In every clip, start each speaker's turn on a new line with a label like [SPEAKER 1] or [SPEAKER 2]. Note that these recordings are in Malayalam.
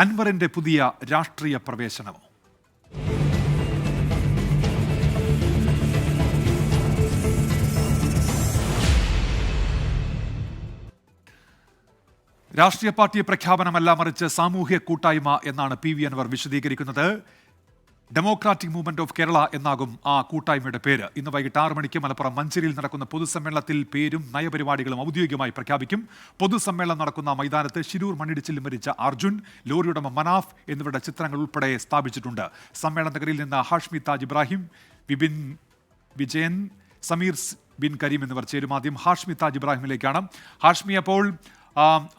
[SPEAKER 1] അൻവറിന്റെ പുതിയ രാഷ്ട്രീയ പ്രവേശനമോ രാഷ്ട്രീയ പാർട്ടി പ്രഖ്യാപനമല്ല മറിച്ച് സാമൂഹ്യ കൂട്ടായ്മ എന്നാണ് പി വി അൻവർ വിശദീകരിക്കുന്നത്. ഡെമോക്രാറ്റിക് മൂവ്മെന്റ് ഓഫ് കേരള എന്നാകും ആ കൂട്ടായ്മയുടെ പേര്. ഇന്ന് വൈകിട്ട് ആറ് മണിക്ക് മലപ്പുറം മഞ്ചേരിയിൽ നടക്കുന്ന പൊതുസമ്മേളനത്തിൽ പേരും നയപരിപാടികളും ഔദ്യോഗികമായി പ്രഖ്യാപിക്കും. പൊതുസമ്മേളനം നടക്കുന്ന മൈതാനത്ത് ശിരൂർ മണ്ണിടിച്ചിൽ മരിച്ച അർജുൻ ലോറിയുടമ മനാഫ് എന്നിവരുടെ ചിത്രങ്ങൾ ഉൾപ്പെടെ സ്ഥാപിച്ചിട്ടുണ്ട്. സമ്മേളന നഗരിയിൽ നിന്ന് ഹാഷ്മി താജ് ഇബ്രാഹിം വിപിൻ വിജയൻ സമീർ ബിൻ കരീം എന്നിവർ ചേരും. ആദ്യം ഹാഷ്മി താജ് ഇബ്രാഹിമിലേക്കാണ്. ഹാഷ്മി അപ്പോൾ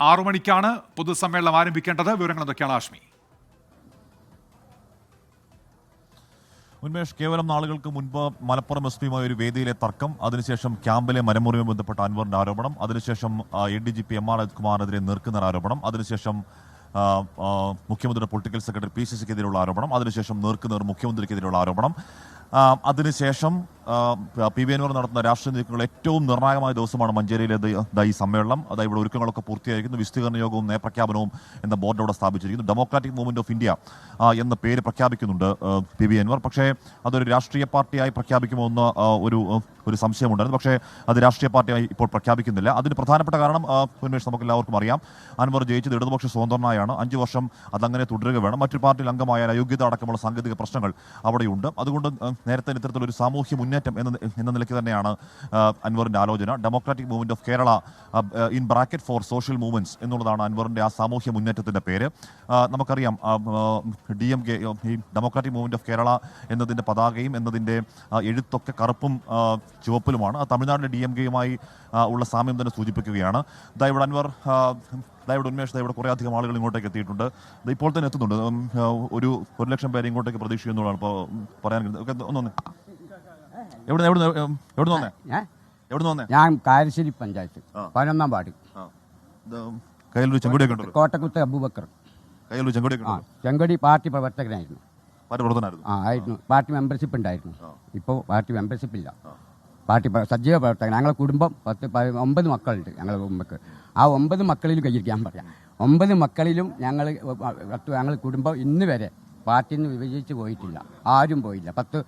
[SPEAKER 1] ആറു മണിക്കാണ് പൊതുസമ്മേളനം ആരംഭിക്കേണ്ടത്. വിവരങ്ങൾ എന്തൊക്കെയാണ് ഹാഷ്മി?
[SPEAKER 2] ഉന്മേഷ് കേവലം നാളുകൾക്ക് മുൻപ് മലപ്പുറം എസ് പിയുമായി ഒരു വേദിയിലെ തർക്കം അതിനുശേഷം ക്യാമ്പിലെ മരമുറിയുമായി ബന്ധപ്പെട്ട അൻവറിന്റെ ആരോപണം അതിനുശേഷം A D G P M R അജിത്കുമാറിനെതിരെ നീർക്കുന്ന ആരോപണം അതിനുശേഷം മുഖ്യമന്ത്രിയുടെ പൊളിറ്റിക്കൽ സെക്രട്ടറി പി സി സിക്കെതിരെയുള്ള ആരോപണം അതിനുശേഷം നേർക്കുനേർ മുഖ്യമന്ത്രിക്കെതിരെയുള്ള ആരോപണം. അതിനുശേഷം പി വി അൻവർ നടത്തുന്ന രാഷ്ട്രീയ നീക്കങ്ങൾ ഏറ്റവും നിർണായകമായ ദിവസമാണ് മഞ്ചേരിയിലെ ഈ സമ്മേളനം. അതായത് ഇവിടെ ഒരുക്കങ്ങളൊക്കെ പൂർത്തിയായിരിക്കുന്നു. വിശദീകരണ യോഗവും നയപ്രഖ്യാപനവും എന്ന ബോർഡ് അവിടെ സ്ഥാപിച്ചിരിക്കുന്നു. ഡെമോക്രാറ്റിക് മൂവ്മെന്റ് ഓഫ് ഇന്ത്യ എന്ന പേര് പ്രഖ്യാപിക്കുന്നുണ്ട് പി വി അൻവർ. പക്ഷേ അതൊരു രാഷ്ട്രീയ പാർട്ടിയായി പ്രഖ്യാപിക്കുമോ എന്ന ഒരു ഒരു സംശയമുണ്ടായിരുന്നു. പക്ഷേ അത് രാഷ്ട്രീയ പാർട്ടിയായി ഇപ്പോൾ പ്രഖ്യാപിക്കുന്നില്ല. അതിന് പ്രധാനപ്പെട്ട കാരണം ഉന്മേഷ് നമുക്ക് എല്ലാവർക്കും അറിയാം. അൻവർ ജയിച്ചത് ഇടതുപക്ഷ സ്വതന്ത്രനായാണ്. അഞ്ച് വർഷം അതങ്ങനെ തുടരുക വേണം. മറ്റൊരു പാർട്ടിയിൽ അംഗമായ അയോഗ്യത അടക്കമുള്ള സാങ്കേതിക പ്രശ്നങ്ങൾ അവിടെയുണ്ട്. അതുകൊണ്ട് നേരത്തെ ഇത്തരത്തിലൊരു സാമൂഹ്യ മുന്നേറ്റം എന്ന എന്ന നിലയ്ക്ക് തന്നെയാണ് അൻവറിന്റെ ആലോചന. Democratic movement of Kerala in bracket for social movements എന്നുള്ളതാണ് അൻവറിന്റെ ആ സാമൂഹ്യ മുന്നേറ്റത്തിന്റെ പേര്. നമുക്കറിയാം ഡി എം കെ ഈ ഡെമോക്രാറ്റിക് മൂവ്മെന്റ് ഓഫ് കേരള എന്നതിന്റെ പതാകയും എന്നതിന്റെ എഴുത്തൊക്കെ കറുപ്പും ചുവപ്പിലുമാണ്. തമിഴ്നാട്ടിലെ ഡി എം കെയുമായി ഉള്ള സാമ്യം തന്നെ സൂചിപ്പിക്കുകയാണ്. ദാ ഇവിടെ അൻവർ ദയവിടെ ഉന്മേഷ് ദാ ഇവിടെ കുറേ അധികം ആളുകൾ ഇങ്ങോട്ടേക്ക് എത്തിയിട്ടുണ്ട്. ഇപ്പോൾ തന്നെ എത്തുന്നുണ്ട്. ഒരു ഒരു ലക്ഷം പേര് ഇങ്ങോട്ടേക്ക് പ്രതീക്ഷിക്കുന്നുള്ളതാണ് ഇപ്പോൾ പറയാൻ ഒക്കെ ഒന്ന് വന്നേ. എവിടെ എവിടെ എവിടെ വന്നേ?
[SPEAKER 3] ഏ?
[SPEAKER 2] എവിടെ വന്നേ?
[SPEAKER 3] ഞാൻ കാരശ്ശേരി പഞ്ചായത്ത്
[SPEAKER 2] ആ.
[SPEAKER 3] പതിനൊന്നാം വാർഡ്
[SPEAKER 2] ആ. ഇത് കയ്യിലൊരു ചെങ്കൊടിയൊക്കെ ഉണ്ടല്ലോ.
[SPEAKER 3] കോട്ടക്കുത്ത് അബൂബക്കർ.
[SPEAKER 2] കയ്യിലൊരു ചെങ്കൊടിയൊക്കെ
[SPEAKER 3] ആ
[SPEAKER 2] ഉണ്ടല്ലോ.
[SPEAKER 3] ചെങ്കടി പാർട്ടി പ്രവർത്തകനായിരുന്നു.
[SPEAKER 2] പാർട്ടി പ്രവർത്തനായിരുന്നു
[SPEAKER 3] ആ ആയിരുന്നു. പാർട്ടി മെമ്പർഷിപ്പ് ഉണ്ടായിരുന്നു.
[SPEAKER 2] ആ.
[SPEAKER 3] ഇപ്പോൾ പാർട്ടി മെമ്പർഷിപ്പ് ഇല്ല. പാർട്ടി പ്ര- സജീവ പ്രവർത്തകൻ. ഞങ്ങളെ കുടുംബം പത്ത് പ- ഒമ്പത് മക്കളുണ്ട് ഞങ്ങളുടെ കുടുംബക്ക്. ആ ഒമ്പത് മക്കളിലും കയ്യിരിക്കാൻ പറയാം. ഒമ്പത് മക്കളിലും ഞങ്ങൾ ഞങ്ങൾ കുടുംബം ഇന്ന് വരെ പാർട്ടിയിൽ നിന്ന് വിഭജിച്ച് പോയിട്ടില്ല. ആരും പോയില്ല. പത്ത്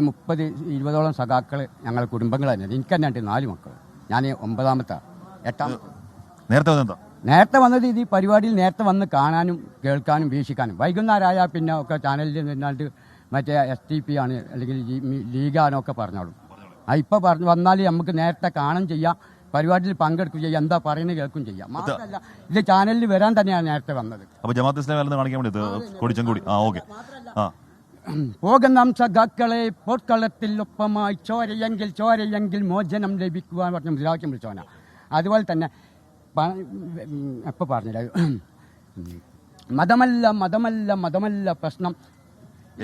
[SPEAKER 3] മുപ്പത് ഇരുപതോളം സഖാക്കൾ ഞങ്ങൾ കുടുംബങ്ങൾ തന്നെ. എനിക്ക് തന്നെ ഉണ്ട് നാല് മക്കൾ ഞാൻ ഒമ്പതാമത്തെ. എട്ടാം
[SPEAKER 2] നേരത്തെ വന്നെന്താ
[SPEAKER 3] നേരത്തെ വന്നത് ഇത് ഈ പരിപാടിയിൽ നേരത്തെ വന്ന് കാണാനും കേൾക്കാനും വീക്ഷിക്കാനും. വൈകുന്നേരമായാൽ പിന്നെ ഒക്കെ ചാനലിൽ നിന്നാണ്ട് മറ്റേ എസ് ടി പി ആണ് അല്ലെങ്കിൽ ലീഗാനൊക്കെ പറഞ്ഞോളും. ആ ഇപ്പോൾ പറഞ്ഞു വന്നാൽ നമുക്ക് നേരത്തെ കാണും ചെയ്യാം പരിപാടിയിൽ പങ്കെടുക്കുകയും ചെയ്യാം എന്താ പറയുന്നത് കേൾക്കും ചെയ്യാം. മാത്രമല്ല ഇത് ചാനലിൽ വരാൻ തന്നെയാണ് നേരത്തെ വന്നത്.
[SPEAKER 2] അപ്പോൾ ജമാഅത്ത് ഇസ്ലാമി കാണിക്കാൻ വേണ്ടി കൂടി. ആ ഓക്കെ. ആ.
[SPEAKER 3] പോകുന്ന സഖാക്കളെ പോർക്കളത്തിൽ ഒപ്പമായി ചോരയെങ്കിൽ ചോരയെങ്കിൽ മോചനം ലഭിക്കുവാൻ പറഞ്ഞ മുദ്രാവാക്യം വിളിച്ചോന അതുപോലെ തന്നെ എപ്പോൾ പറഞ്ഞില്ല? മതമല്ല മതമല്ല മതമല്ല പ്രശ്നം.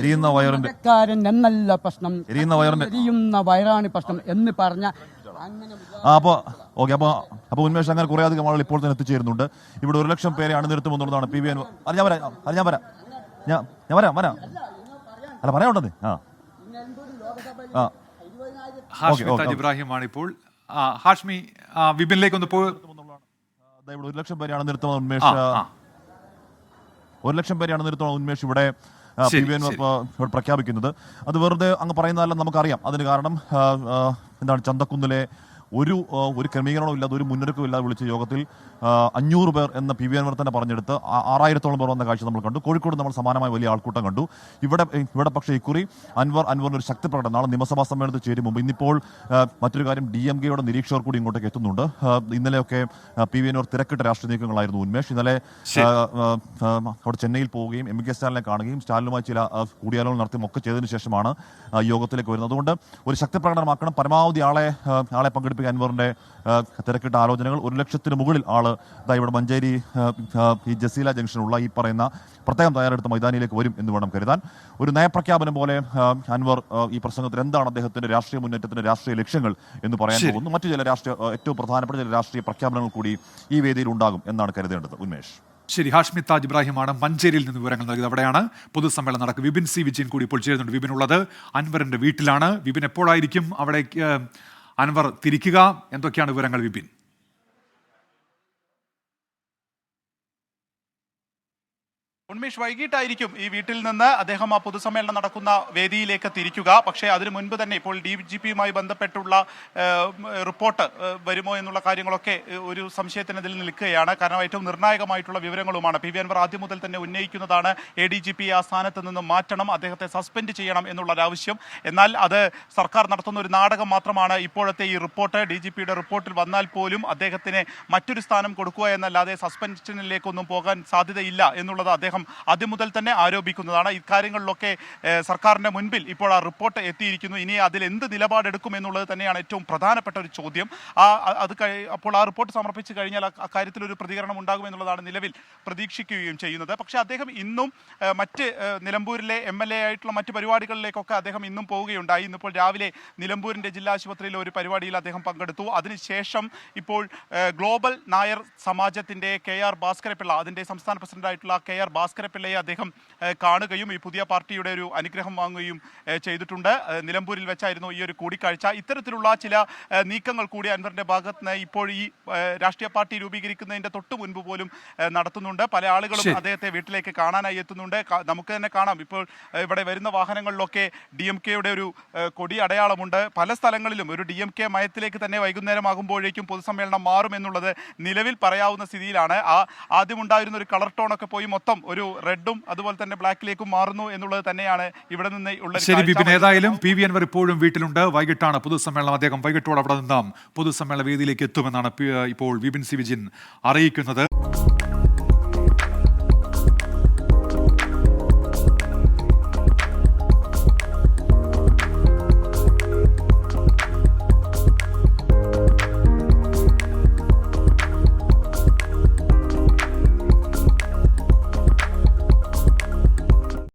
[SPEAKER 2] എരിയുന്ന വയറിന്റെ
[SPEAKER 3] മതക്കാരൻ എന്നല്ല പ്രശ്നം.
[SPEAKER 2] എരിയുന്ന വയറിന്റെ
[SPEAKER 3] എരിയുന്ന വയറാണ് പ്രശ്നം എന്ന് പറഞ്ഞ
[SPEAKER 2] അപ്പോൾ ഓക്കെ അപ്പൊ അപ്പൊ ഉന്മേഷ് അങ്ങനെ കുറെ അധികം ആളുകൾ ഇപ്പോൾ തന്നെ എത്തിച്ചേരുന്നുണ്ട്. ഇവിടെ ഒരു ലക്ഷം പേരെ അണിനിരത്തുമെന്നുള്ളതാണ് പി വി എൻ അത് ഞാൻ വരാം അത് ഞാൻ വരാം. ഞാൻ ഞാൻ വരാം വരാം. അല്ല പറയാനുണ്ടെന്ന് ആ. ആ.
[SPEAKER 1] ഹാഷ്മി താജ്. ഇബ്രാഹിമാണ് ഇപ്പോൾ ആ, ഹാഷ്മി ആ, വിപിനിലേക്ക് ഒന്ന് പോ
[SPEAKER 2] ദാ ഇവിടെ ഒരു ലക്ഷം പേരെ അണിനിരത്തുന്ന ഉന്മേഷ്.
[SPEAKER 1] ആ, ആ.
[SPEAKER 2] ഒരു ലക്ഷം പേരെയാണ് നിർത്തുന്ന ഉന്മേഷ് ഇവിടെ ആ,
[SPEAKER 1] ശരി.
[SPEAKER 2] ഇപ്പോൾ ഇവിടെ പ്രഖ്യാപിക്കുന്നത്. അത് വെറുതെ അങ്ങ് പറയുന്നതല്ല നമുക്കറിയാം അതിന് കാരണം ആ, ആ, എന്താണ് ചന്തക്കുന്നിലെ ഒരു ഒരു ക്രമീകരണവും ഇല്ലാതെ ഒരു മുന്നൊരുക്കവും ഇല്ലാതെ വിളിച്ച യോഗത്തിൽ അഞ്ഞൂറ് പേർ എന്ന പി വി അൻവർ തന്നെ പറഞ്ഞെടുത്ത് ആറായിരത്തോളം പേർ വന്ന കാഴ്ച നമ്മൾ കണ്ടു. കോഴിക്കോട് നമ്മൾ സമാനമായ വലിയ ആൾക്കൂട്ടം കണ്ടു. ഇവിടെ ഇവിടെ പക്ഷേ ഇക്കുറി അൻവർ അൻവറിന് ഒരു ശക്തി പ്രകടനം. നാളെ നിയമസഭാ സമ്മേളനത്തിൽ ചേരും മുമ്പ്. ഇന്നിപ്പോൾ മറ്റൊരു കാര്യം ഡി എം കെയുടെ നിരീക്ഷകർ കൂടി ഇങ്ങോട്ടേക്ക് എത്തുന്നുണ്ട്. ഇന്നലെയൊക്കെ പി വി അൻവർ തിരക്കിട്ട രാഷ്ട്രീയ നീക്കങ്ങളായിരുന്നു ഉന്മേഷ്. ഇന്നലെ അവിടെ ചെന്നൈയിൽ പോവുകയും എം കെ സ്റ്റാലിനെ കാണുകയും സ്റ്റാലിനുമായി ചില കൂടിയാലോചന നടത്തുകയും ഒക്കെ ചെയ്തതിനു ശേഷമാണ് യോഗത്തിലേക്ക് വരുന്നത്. അതുകൊണ്ട് ഒരു ശക്തി പ്രകടനമാക്കണം. പരമാവധി ആളെ ആളെ പങ്കെടുപ്പിക്കാൻ അൻവറിന്റെ അൻവറിന്റെ തിരക്കിട്ട ആലോചനകൾ ഒരു ലക്ഷത്തിന് മുകളിൽ ആൾ ഇതാ ഇവിടെ മഞ്ചേരി ഈ ജസീല ജംഗ്ഷനുള്ള ഈ പറയുന്ന പ്രത്യേകം തയ്യാറെടുത്ത മൈതാനിയിലേക്ക് വരും എന്ന് വേണം കരുതാൻ. ഒരു നയപ്രഖ്യാപനം പോലെ അൻവർ ഈ പ്രസംഗത്തിൽ എന്താണ് അദ്ദേഹത്തിന്റെ രാഷ്ട്രീയ മുന്നേറ്റത്തിന്റെ രാഷ്ട്രീയ ലക്ഷ്യങ്ങൾ എന്ന് പറയാൻ. പോകുന്നു. മറ്റു ചില രാഷ്ട്രീയ ഏറ്റവും പ്രധാനപ്പെട്ട ചില രാഷ്ട്രീയ പ്രഖ്യാപനങ്ങൾ കൂടി ഈ വേദിയിൽ ഉണ്ടാകും എന്നാണ് കരുതേണ്ടത്. ഉന്മേഷ്.
[SPEAKER 1] ശരി ഹാഷ്മി താജ് ഇബ്രാഹിമാണ് മഞ്ചേരിയിൽ നിന്ന് വിവരങ്ങൾ നൽകിയത്. അവിടെയാണ് പൊതുസമ്മേളനം നടക്കുക. വിപിൻ സി വിജയൻ കൂടി ഇപ്പോൾ ചേരുന്നുണ്ട്. വിപിൻ ഉള്ളത് അൻവറിന്റെ വീട്ടിലാണ്. വിപിൻ എപ്പോഴായിരിക്കും അവിടേക്ക് ഏഹ്, അൻവർ തിരിക്കുക. എന്തൊക്കെയാണ് വിവരങ്ങൾ വിപിൻ?
[SPEAKER 4] ഉന്മേഷ് വൈകിട്ടായിരിക്കും ഈ വീട്ടിൽ നിന്ന് അദ്ദേഹം ആ പൊതുസമ്മേളനം നടക്കുന്ന വേദിയിലേക്ക് തിരിക്കുക. പക്ഷേ അതിനു മുൻപ് തന്നെ ഇപ്പോൾ ഡി ജി പിയുമായി ബന്ധപ്പെട്ടുള്ള റിപ്പോർട്ട് വരുമോ എന്നുള്ള കാര്യങ്ങളൊക്കെ ഒരു സംശയത്തിനതിൽ നിൽക്കുകയാണ്. കാരണം ഏറ്റവും നിർണായകമായിട്ടുള്ള വിവരങ്ങളുമാണ്. പി വി അൻവർ ആദ്യം മുതൽ തന്നെ ഉന്നയിക്കുന്നതാണ് എ ഡി ജി പി ആ സ്ഥാനത്ത് നിന്ന് മാറ്റണം അദ്ദേഹത്തെ സസ്പെൻഡ് ചെയ്യണം എന്നുള്ള എന്നുള്ളൊരാവശ്യം. എന്നാൽ അത് സർക്കാർ നടത്തുന്ന ഒരു നാടകം മാത്രമാണ്. ഇപ്പോഴത്തെ ഈ റിപ്പോർട്ട് ഡി ജി പിയുടെ റിപ്പോർട്ടിൽ വന്നാൽ പോലും അദ്ദേഹത്തിന് മറ്റൊരു സ്ഥാനം കൊടുക്കുക എന്നല്ലാതെ സസ്പെൻഷനിലേക്കൊന്നും പോകാൻ സാധ്യതയില്ല എന്നുള്ളത് അദ്ദേഹം ആദ്യം മുതൽ തന്നെ ആരോപിക്കുന്നതാണ്. ഇക്കാര്യങ്ങളിലൊക്കെ സർക്കാരിന്റെ മുൻപിൽ ഇപ്പോൾ ആ റിപ്പോർട്ട് എത്തിയിരിക്കുന്നു. ഇനി അതിൽ എന്ത് നിലപാടെടുക്കും എന്നുള്ളത് തന്നെയാണ് ഏറ്റവും പ്രധാനപ്പെട്ട ഒരു ചോദ്യം. ആ അത് അപ്പോൾ ആ റിപ്പോർട്ട് സമർപ്പിച്ചു കഴിഞ്ഞാൽ അക്കാര്യത്തിൽ ഒരു പ്രതികരണം ഉണ്ടാകുമെന്നുള്ളതാണ് നിലവിൽ പ്രതീക്ഷിക്കുകയും ചെയ്യുന്നത്. പക്ഷേ അദ്ദേഹം ഇന്നും മറ്റ് നിലമ്പൂരിലെ എം എൽ എ ആയിട്ടുള്ള മറ്റ് പരിപാടികളിലേക്കൊക്കെ അദ്ദേഹം ഇന്നും പോവുകയുണ്ടായി. ഇന്നിപ്പോൾ രാവിലെ നിലമ്പൂരിന്റെ ജില്ലാ ആശുപത്രിയിലെ ഒരു പരിപാടിയിൽ അദ്ദേഹം പങ്കെടുത്തു. അതിനുശേഷം ഇപ്പോൾ ഗ്ലോബൽ നായർ സമാജത്തിന്റെ കെ ആർ ഭാസ്കരപിള്ള അതിന്റെ സംസ്ഥാന പ്രസിഡന്റായിട്ടുള്ള കെ ആർ ഭാസ്കരപിള്ളയെ അദ്ദേഹം ഏഹ്, കാണുകയും ഈ പുതിയ പാർട്ടിയുടെ ഒരു അനുഗ്രഹം വാങ്ങുകയും ചെയ്തിട്ടുണ്ട്. നിലമ്പൂരിൽ വെച്ചായിരുന്നു ഈ ഒരു കൂടിക്കാഴ്ച. ഇത്തരത്തിലുള്ള ചില നീക്കങ്ങൾ കൂടി അൻവറിന്റെ ഭാഗത്ത് നിന്ന് ഇപ്പോൾ ഈ രാഷ്ട്രീയ പാർട്ടി രൂപീകരിക്കുന്നതിന്റെ തൊട്ട് മുൻപ് പോലും നടത്തുന്നുണ്ട്. പല ആളുകളും. അദ്ദേഹത്തെ വീട്ടിലേക്ക് കാണാനായി എത്തുന്നുണ്ട്. നമുക്ക് തന്നെ കാണാം. ഇപ്പോൾ ഇവിടെ വരുന്ന വാഹനങ്ങളിലൊക്കെ ഡി എം കെയുടെ ഒരു കൊടി അടയാളമുണ്ട്. പല സ്ഥലങ്ങളിലും ഒരു ഡി എം കെ മയത്തിലേക്ക് തന്നെ വൈകുന്നേരമാകുമ്പോഴേക്കും പൊതുസമ്മേളനം മാറും എന്നുള്ളത് നിലവിൽ പറയാവുന്ന സ്ഥിതിയിലാണ്. ആ ആദ്യമുണ്ടായിരുന്ന ഒരു കളർ ടോണൊക്കെ പോയി മൊത്തം ഒരു റെഡും അതുപോലെ തന്നെ ബ്ലാക്കിലേക്കും മാറുന്നു എന്നുള്ളത് തന്നെയാണ് ഇവിടെ നിന്ന് ഉള്ള
[SPEAKER 1] ശരി. ബിപിൻ ഏതായാലും പി വി അൻവർ ഇപ്പോഴും വീട്ടിലുണ്ട്. വൈകിട്ടാണ് പൊതുസമ്മേളനം. അദ്ദേഹം വൈകിട്ടോടെ അവിടെ നിന്നും പൊതുസമ്മേളന വേദിയിലേക്ക് എത്തുമെന്നാണ് ഇപ്പോൾ വിപിൻ സി വിജിൻ അറിയിക്കുന്നത്.